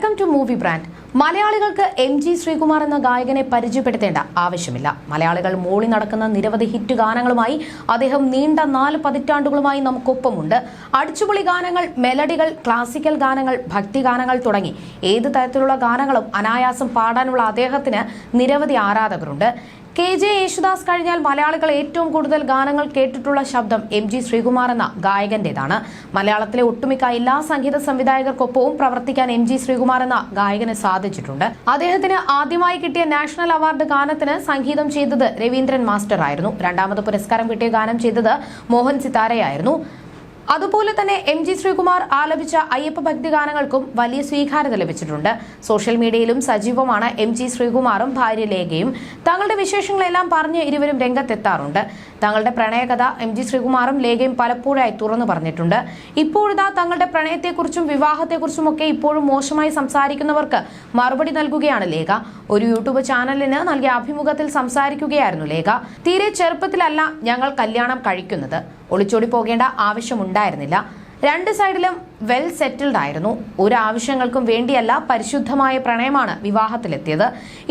Welcome to movie brand മലയാളികൾക്ക് M G Sreekumar എന്ന ഗായകനെ പരിചയപ്പെടുത്തേണ്ട ആവശ്യമില്ല. മലയാളികൾ മൂളി നടക്കുന്ന നിരവധി ഹിറ്റ് ഗാനങ്ങളുമായി അദ്ദേഹം നീണ്ട നാല് പതിറ്റാണ്ടുകളുമായി നമുക്കൊപ്പമുണ്ട്. അടിച്ചുപൊളി ഗാനങ്ങൾ മെലഡികൾ ക്ലാസിക്കൽ ഗാനങ്ങൾ ഭക്തി ഗാനങ്ങൾ തുടങ്ങി. ഏത് തരത്തിലുള്ള ഗാനങ്ങളും അനായാസം പാടാനുള്ള അദ്ദേഹത്തിന് നിരവധി ആരാധകരുണ്ട്. കെ ജെ യേശുദാസ് കഴിഞ്ഞാൽ മലയാളികൾ ഏറ്റവും കൂടുതൽ ഗാനങ്ങൾ കേട്ടിട്ടുള്ള ശബ്ദം എം ജി ശ്രീകുമാർ എന്ന ഗായകന്റേതാണ്. മലയാളത്തിലെ ഒട്ടുമിക്ക എല്ലാ സംഗീത സംവിധായകർക്കൊപ്പവും പ്രവർത്തിക്കാൻ എം ജി ശ്രീകുമാർ എന്ന ഗായകന് സാധിച്ചിട്ടുണ്ട്. അദ്ദേഹത്തിന് ആദ്യമായി കിട്ടിയ നാഷണൽ അവാർഡ് ഗാനത്തിന് സംഗീതം ചെയ്തത് രവീന്ദ്രൻ മാസ്റ്റർ ആയിരുന്നു രണ്ടാമത് പുരസ്കാരം കിട്ടിയ ഗാനം ചെയ്തത് മോഹൻ സിതാരയായിരുന്നു. അതുപോലെ തന്നെ എം ജി ശ്രീകുമാർ ആലപിച്ച അയ്യപ്പ ഭക്തിഗാനങ്ങൾക്കും വലിയ സ്വീകാര്യത ലഭിച്ചിട്ടുണ്ട്. സോഷ്യൽ മീഡിയയിലും സജീവമാണ് എം ജി ശ്രീകുമാറും ഭാര്യ ലേഖയും. തങ്ങളുടെ വിശേഷങ്ങളെല്ലാം പറഞ്ഞ് ഇരുവരും രംഗത്തെത്താറുണ്ട്. തങ്ങളുടെ പ്രണയകഥ എം ജി ശ്രീകുമാറും ലേഖയും പലപ്പോഴായി തുറന്നു പറഞ്ഞിട്ടുണ്ട്. ഇപ്പോഴിതാ തങ്ങളുടെ പ്രണയത്തെക്കുറിച്ചും വിവാഹത്തെക്കുറിച്ചും ഒക്കെ ഇപ്പോഴും മോശമായി സംസാരിക്കുന്നവർക്ക് മറുപടി നൽകുകയാണ് ലേഖ. ഒരു യൂട്യൂബ് ചാനലിന് നൽകിയ അഭിമുഖത്തിൽ സംസാരിക്കുകയായിരുന്നു ലേഖ. തീരെ ചെറുപ്പത്തിലല്ല ഞങ്ങൾ കല്യാണം കഴിക്കുന്നത്. ഒളിച്ചോടി പോകേണ്ട ആവശ്യമുണ്ടായിരുന്നില്ല. രണ്ട് സൈഡിലും വെൽ സെറ്റിൽഡ് ആയിരുന്നു. ഒരു ആവശ്യങ്ങൾക്കും വേണ്ടിയല്ല പരിശുദ്ധമായ പ്രണയമാണ് വിവാഹത്തിലെത്തിയത്.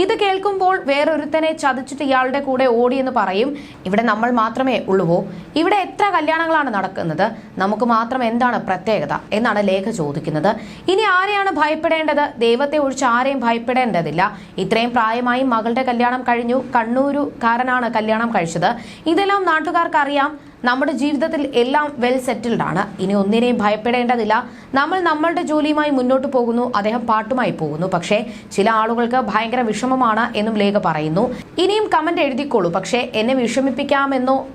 ഇത് കേൾക്കുമ്പോൾ വേറൊരുത്തനെ ചതിച്ചിട്ട് ഇയാളുടെ കൂടെ ഓടിയെന്ന് പറയും. ഇവിടെ നമ്മൾ മാത്രമേ ഉള്ളുവോ? ഇവിടെ എത്ര കല്യാണങ്ങളാണ് നടക്കുന്നത്? നമുക്ക് മാത്രം എന്താണ് പ്രത്യേകത എന്നാണ് ലേഖ ചോദിക്കുന്നത്. ഇനി ആരെയാണ് ഭയപ്പെടേണ്ടത്? ദൈവത്തെ ഒഴിച്ച് ആരെയും ഭയപ്പെടേണ്ടതില്ല. ഇത്രയും പ്രായമായി മകളുടെ കല്യാണം കഴിഞ്ഞു. കണ്ണൂരുകാരനാണ് കല്യാണം കഴിച്ചത്. ഇതെല്ലാം നാട്ടുകാർക്ക് അറിയാം നമ്മുടെ ജീവിതത്തിൽ എല്ലാം വെൽ സെറ്റിൽഡ് ആണ്. ഇനി ഒന്നിനെയും ഭയപ്പെടേണ്ടതില്ല. നമ്മൾ നമ്മളുടെ ജോലിയുമായി മുന്നോട്ട് പോകുന്നു. അദ്ദേഹം പാട്ടുമായി പോകുന്നു. പക്ഷേ ചില ആളുകൾക്ക് ഭയങ്കര വിഷമമാണ് എന്നും ലേഖ പറയുന്നു. ഇനിയും കമന്റ് എഴുതിക്കോളൂ. പക്ഷേ എന്നെ വിഷമിപ്പിക്കാമെന്നോ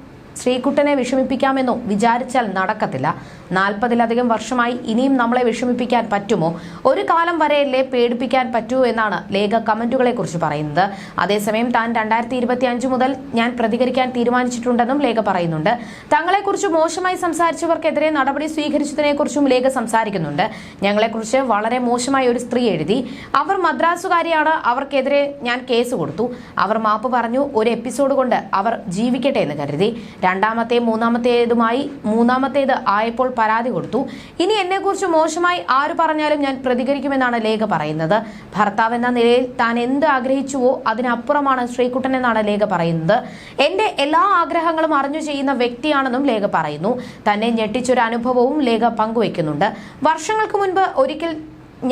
ശ്രീകുട്ടനെ വിഷമിപ്പിക്കാമെന്നോ വിചാരിച്ചാൽ നടക്കത്തില്ല. നാൽപ്പതിലധികം വർഷമായി ഇനിയും നമ്മളെ വിഷമിപ്പിക്കാൻ പറ്റുമോ? ഒരു കാലം വരെയല്ലേ പേടിപ്പിക്കാൻ പറ്റൂ എന്നാണ് ലേഖ കമന്റുകളെ കുറിച്ച് പറയുന്നത്. അതേസമയം താൻ രണ്ടായിരത്തി ഇരുപത്തി അഞ്ച് മുതൽ ഞാൻ പ്രതികരിക്കാൻ തീരുമാനിച്ചിട്ടുണ്ടെന്നും ലേഖ പറയുന്നുണ്ട്. തങ്ങളെക്കുറിച്ച് മോശമായി സംസാരിച്ചവർക്കെതിരെ നടപടി സ്വീകരിച്ചതിനെക്കുറിച്ചും ലേഖ സംസാരിക്കുന്നുണ്ട്. ഞങ്ങളെക്കുറിച്ച് വളരെ മോശമായ ഒരു സ്ത്രീ എഴുതി. അവർ മദ്രാസുകാരിയാണ് അവർക്കെതിരെ ഞാൻ കേസ് കൊടുത്തു. അവർ മാപ്പ് പറഞ്ഞു ഒരു എപ്പിസോഡ് കൊണ്ട് അവർ ജീവിക്കട്ടെ എന്ന് കരുതി. രണ്ടാമത്തെ മൂന്നാമത്തേതുമായി മൂന്നാമത്തേത് ആയപ്പോൾ പരാതി കൊടുത്തു. ഇനി എന്നെക്കുറിച്ച് മോശമായി ആര് പറഞ്ഞാലും ഞാൻ പ്രതികരിക്കുമെന്നാണ് ലേഖ പറയുന്നത്. ഭർത്താവ് എന്ന നിലയിൽ താൻ എന്ത് ആഗ്രഹിച്ചുവോ അതിനപ്പുറമാണ് ശ്രീകുട്ടൻ എന്നാണ് ലേഖ പറയുന്നത്. എന്റെ എല്ലാ ആഗ്രഹങ്ങളും അറിഞ്ഞു ചെയ്യുന്ന വ്യക്തിയാണെന്നും ലേഖ പറയുന്നു. തന്നെ ഞെട്ടിച്ചൊരു അനുഭവവും ലേഖ പങ്കുവെക്കുന്നുണ്ട്. വർഷങ്ങൾക്ക് മുൻപ് ഒരിക്കൽ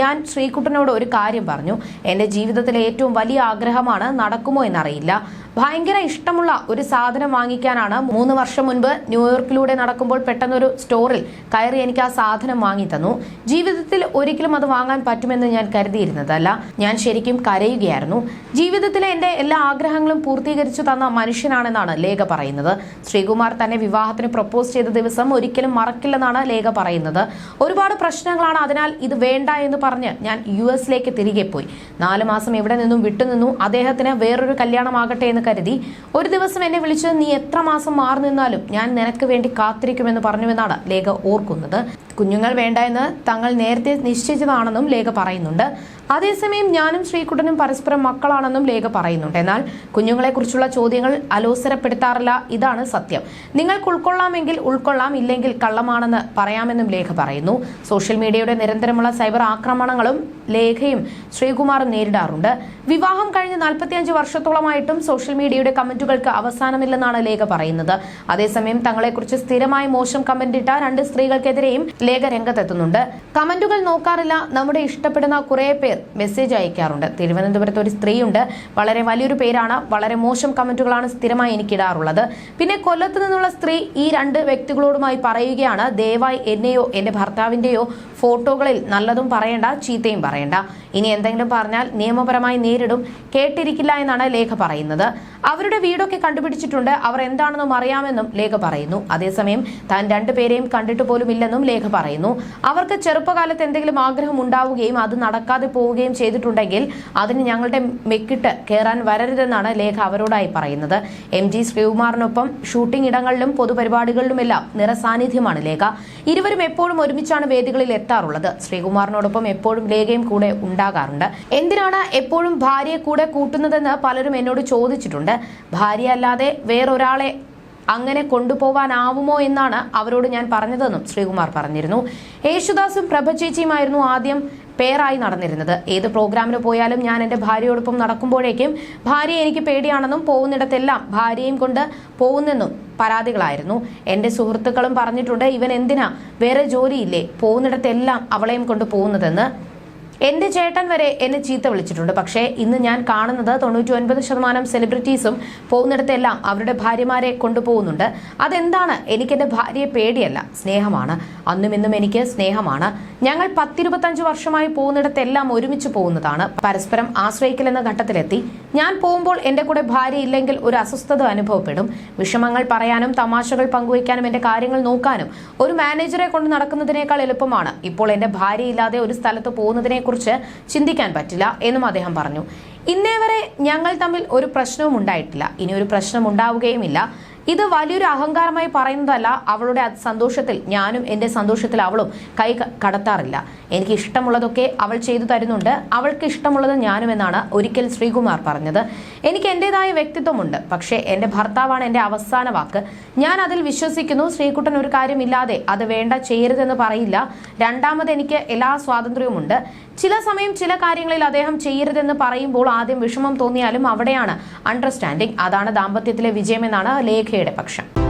ഞാൻ ശ്രീകുട്ടനോട് ഒരു കാര്യം പറഞ്ഞു. എന്റെ ജീവിതത്തിലെ ഏറ്റവും വലിയ ആഗ്രഹമാണ് നടക്കുമോ എന്നറിയില്ല. ഭയങ്കര ഇഷ്ടമുള്ള ഒരു സാധനം വാങ്ങിക്കാനാണ് മൂന്ന് വർഷം മുൻപ് ന്യൂയോർക്കിലൂടെ നടക്കുമ്പോൾ പെട്ടെന്നൊരു സ്റ്റോറിൽ കയറി എനിക്ക് ആ സാധനം വാങ്ങി തന്നു. ജീവിതത്തിൽ ഒരിക്കലും അത് വാങ്ങാൻ പറ്റുമെന്ന് ഞാൻ കരുതിയിരുന്നതല്ല. ഞാൻ ശരിക്കും കരയുകയായിരുന്നു. ജീവിതത്തിലെ എന്റെ എല്ലാ ആഗ്രഹങ്ങളും പൂർത്തീകരിച്ചു തന്ന മനുഷ്യനാണെന്നാണ് ലേഖ പറയുന്നത്. ശ്രീകുമാർ തന്നെ വിവാഹത്തിന് പ്രപ്പോസ് ചെയ്ത ദിവസം ഒരിക്കലും മറക്കില്ലെന്നാണ് ലേഖ പറയുന്നത്. ഒരുപാട് പ്രശ്നങ്ങളാണ് അതിനാൽ ഇത് വേണ്ട എന്ന് പറഞ്ഞ് ഞാൻ യു എസിലേക്ക് തിരികെ പോയി. നാല് മാസം ഇവിടെ നിന്നും വിട്ടുനിന്നു അദ്ദേഹത്തിന് വേറൊരു കല്യാണമാകട്ടെ എന്ന് കരുതി. ഒരു ദിവസം എന്നെ വിളിച്ച് നീ എത്ര മാസം മാറി നിന്നാലും ഞാൻ നിനക്ക് വേണ്ടി കാത്തിരിക്കുമെന്ന് പറഞ്ഞുവെന്നാണ് ലേഖ ഓർക്കുന്നത്. കുഞ്ഞുങ്ങൾ വേണ്ട എന്ന് തങ്ങൾ നേരത്തെ നിശ്ചയിച്ചതാണെന്നും ലേഖ പറയുന്നുണ്ട്. അതേസമയം ഞാനും ശ്രീകുട്ടനും പരസ്പരം മക്കളാണെന്നും ലേഖ പറയുന്നുണ്ട്. എന്നാൽ കുഞ്ഞുങ്ങളെക്കുറിച്ചുള്ള ചോദ്യങ്ങൾ അലോസരപ്പെടുത്താറില്ല. ഇതാണ് സത്യം. നിങ്ങൾക്ക് ഉൾക്കൊള്ളാമെങ്കിൽ ഉൾക്കൊള്ളാം ഇല്ലെങ്കിൽ കള്ളമാണെന്ന് പറയാമെന്നും ലേഖ പറയുന്നു. സോഷ്യൽ മീഡിയയുടെ നിരന്തരമുള്ള സൈബർ ആക്രമണങ്ങളും ലേഖയും ശ്രീകുമാറും നേരിടാറുണ്ട്. വിവാഹം കഴിഞ്ഞ് നാൽപ്പത്തിയഞ്ച് വർഷത്തോളമായിട്ടും സോഷ്യൽ മീഡിയയുടെ കമന്റുകൾക്ക് അവസാനമില്ലെന്നാണ് ലേഖ പറയുന്നത്. അതേസമയം തങ്ങളെക്കുറിച്ച് സ്ഥിരമായി മോശം കമന്റ് ഇട്ട രണ്ട് സ്ത്രീകൾക്കെതിരെയും ലേഖ രംഗത്തെത്തുന്നുണ്ട്. കമന്റുകൾ നോക്കാറില്ല. നമ്മുടെ ഇഷ്ടപ്പെടുന്ന കുറെ പേർ മെസ്സേജ് അയക്കാറുണ്ട്. തിരുവനന്തപുരത്ത് ഒരു സ്ത്രീയുണ്ട്. വളരെ വലിയൊരു പേരാണ്. വളരെ മോശം കമന്റുകളാണ് സ്ഥിരമായി എനിക്കിടാറുള്ളത്. പിന്നെ കൊല്ലത്ത് നിന്നുള്ള സ്ത്രീ ഈ രണ്ട് വ്യക്തികളോടുമായി പറയുകയാണ് ദയവായി എന്നെയോ എന്റെ ഭർത്താവിന്റെയോ ഫോട്ടോകളിൽ നല്ലതും പറയണ്ട ചീത്തയും പറയണ്ട. ഇനി എന്തെങ്കിലും പറഞ്ഞാൽ നിയമപരമായി നേരിടും. കേട്ടിരിക്കില്ല എന്നാണ് ലേഖ പറയുന്നത്. അവരുടെ വീടൊക്കെ കണ്ടുപിടിച്ചിട്ടുണ്ട്. അവർ എന്താണെന്നും അറിയാമെന്നും ലേഖ പറയുന്നു. അതേസമയം താൻ രണ്ടുപേരെയും കണ്ടിട്ട് പോലും ഇല്ലെന്നും ലേഖ പറയുന്നു. അവർക്ക് ചെറുപ്പകാലത്ത് എന്തെങ്കിലും ആഗ്രഹം ഉണ്ടാവുകയും അത് നടക്കാതെ പോവുകയും ചെയ്തിട്ടുണ്ടെങ്കിൽ അതിന് ഞങ്ങളുടെ മെക്കിട്ട് കയറാൻ വരരുതെന്നാണ് ലേഖ അവരോടായി പറയുന്നത്. എം ജി ശ്രീകുമാറിനൊപ്പം ഷൂട്ടിംഗ് ഇടങ്ങളിലും പൊതുപരിപാടികളിലുമെല്ലാം നിറസാന്നിധ്യമാണ് ലേഖ. ഇരുവരും എപ്പോഴും ഒരുമിച്ചാണ് വേദികളിൽ എത്താറുള്ളത്. ശ്രീകുമാറിനോടൊപ്പം എപ്പോഴും ലേഖയും കൂടെ ഉണ്ടാകാറുണ്ട്. എന്തിനാണ് എപ്പോഴും ഭാര്യയെ കൂടെ കൂട്ടുന്നതെന്ന് പലരും എന്നോട് ചോദിച്ചിട്ടുണ്ട്. ഭാര്യ അല്ലാതെ വേറൊരാളെ അങ്ങനെ കൊണ്ടുപോവാനാവുമോ എന്നാണ് അവരോട് ഞാൻ പറഞ്ഞതെന്നും ശ്രീകുമാർ പറഞ്ഞിരുന്നു. യേശുദാസും പ്രഭചേച്ചിയുമായിരുന്നു ആദ്യം പേരായി നടന്നിരുന്നത്. ഏത് പ്രോഗ്രാമിന് പോയാലും ഞാൻ എന്റെ ഭാര്യയോടൊപ്പം നടക്കുമ്പോഴേക്കും ഭാര്യ എനിക്ക് പേടിയാണെന്നും പോകുന്നിടത്തെല്ലാം ഭാര്യയും കൊണ്ട് പോകുന്നെന്നും പരാതികളായിരുന്നു. എന്റെ സുഹൃത്തുക്കളും പറഞ്ഞിട്ടുണ്ട് ഇവൻ എന്തിനാ? വേറെ ജോലിയില്ലേ? പോകുന്നിടത്തെല്ലാം അവളെയും കൊണ്ട് പോകുന്നതെന്ന്. എന്റെ ചേട്ടൻ വരെ എന്നെ ചീത്ത വിളിച്ചിട്ടുണ്ട്. പക്ഷേ ഇന്ന് ഞാൻ കാണുന്നത് തൊണ്ണൂറ്റി ഒൻപത് ശതമാനം സെലിബ്രിറ്റീസും പോകുന്നിടത്തെല്ലാം അവരുടെ ഭാര്യമാരെ കൊണ്ടുപോകുന്നുണ്ട്. അതെന്താണ്? എനിക്ക് എന്റെ ഭാര്യയെ പേടിയല്ല. സ്നേഹമാണ്. അന്നും ഇന്നും എനിക്ക് സ്നേഹമാണ്. ഞങ്ങൾ പത്തിരുപത്തഞ്ച് വർഷമായി പോകുന്നിടത്തെല്ലാം ഒരുമിച്ച് പോകുന്നതാണ്. പരസ്പരം ആശ്രയിക്കലെന്ന ഘട്ടത്തിലെത്തി. ഞാൻ പോകുമ്പോൾ എന്റെ കൂടെ ഭാര്യ ഇല്ലെങ്കിൽ ഒരു അസ്വസ്ഥത അനുഭവപ്പെടും. വിഷമങ്ങൾ പറയാനും തമാശകൾ പങ്കുവയ്ക്കാനും എന്റെ കാര്യങ്ങൾ നോക്കാനും ഒരു മാനേജറെ കൊണ്ട് നടക്കുന്നതിനേക്കാൾ എളുപ്പമാണ്. ഇപ്പോൾ എന്റെ ഭാര്യ ഇല്ലാതെ ഒരു സ്ഥലത്ത് പോകുന്നതിനെക്കുറിച്ച് ചിന്തിക്കാൻ പറ്റില്ല എന്നും അദ്ദേഹം പറഞ്ഞു. ഇന്നേ വരെ ഞങ്ങൾ തമ്മിൽ ഒരു പ്രശ്നവും ഉണ്ടായിട്ടില്ല. ഇനി ഒരു പ്രശ്നം ഉണ്ടാവുകയുമില്ല. ഇത് വലിയൊരു അഹങ്കാരമായി പറയുന്നതല്ല അവളുടെ സന്തോഷത്തിൽ ഞാനും എന്റെ സന്തോഷത്തിൽ അവളും കൈ കടത്താറില്ല. എനിക്ക് ഇഷ്ടമുള്ളതൊക്കെ അവൾ ചെയ്തു തരുന്നുണ്ട്. അവൾക്ക് ഇഷ്ടമുള്ളത് ഞാനും എന്നാണ് ഒരിക്കൽ ശ്രീകുമാർ പറഞ്ഞത്. എനിക്ക് എന്റെതായ വ്യക്തിത്വമുണ്ട്. പക്ഷേ എന്റെ ഭർത്താവാണ് എന്റെ അവസാന വാക്ക്. ഞാൻ അതിൽ വിശ്വസിക്കുന്നു. ശ്രീകുട്ടൻ ഒരു കാര്യമില്ലാതെ അത് വേണ്ട ചെയ്യരുതെന്ന് പറയില്ല. രണ്ടാമത് എനിക്ക് എല്ലാ സ്വാതന്ത്ര്യവുമുണ്ട്. ചില സമയം ചില കാര്യങ്ങളിൽ അദ്ദേഹം ചെയ്യരുതെന്ന് പറയുമ്പോൾ ആദ്യം വിഷമം തോന്നിയാലും അവിടെയാണ് അണ്ടർസ്റ്റാൻഡിംഗ് അതാണ് ദാമ്പത്യത്തിലെ വിജയമെന്നാണ് ലേഖയുടെ പക്ഷം.